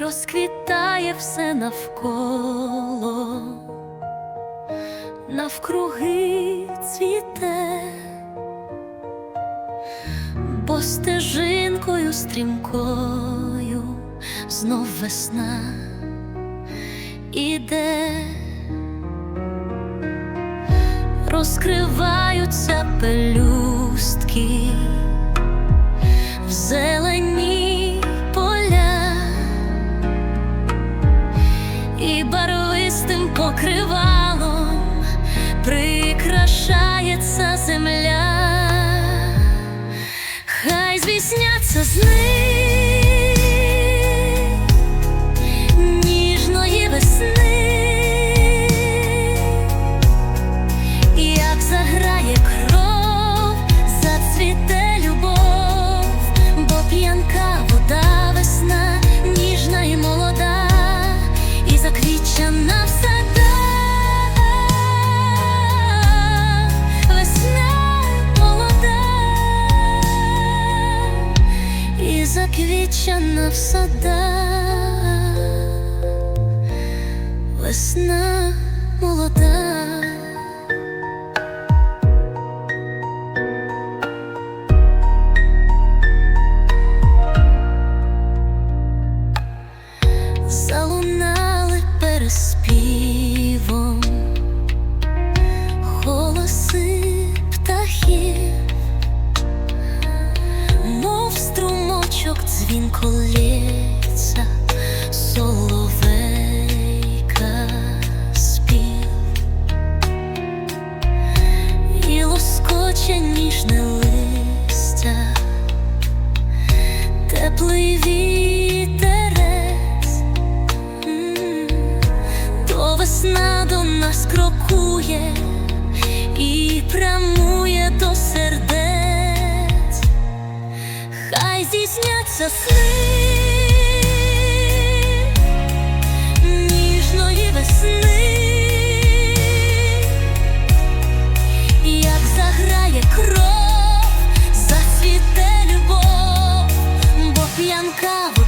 розквітає все навколо, навкруги цвіте, бо стежинкою стрімкою знов весна іде, розкриваються пелюстки барвистим покривалом прикрашається земля, хай звісняться з заквічена в садах. Весна дзвінко лється, соловейка спів, і лоскоче ніжне листя, теплий вітерець. То весна до нас крокує і прямує до хай здійсняться сни ніжної весни, як заграє кров, зацвіте любов, бо п'янка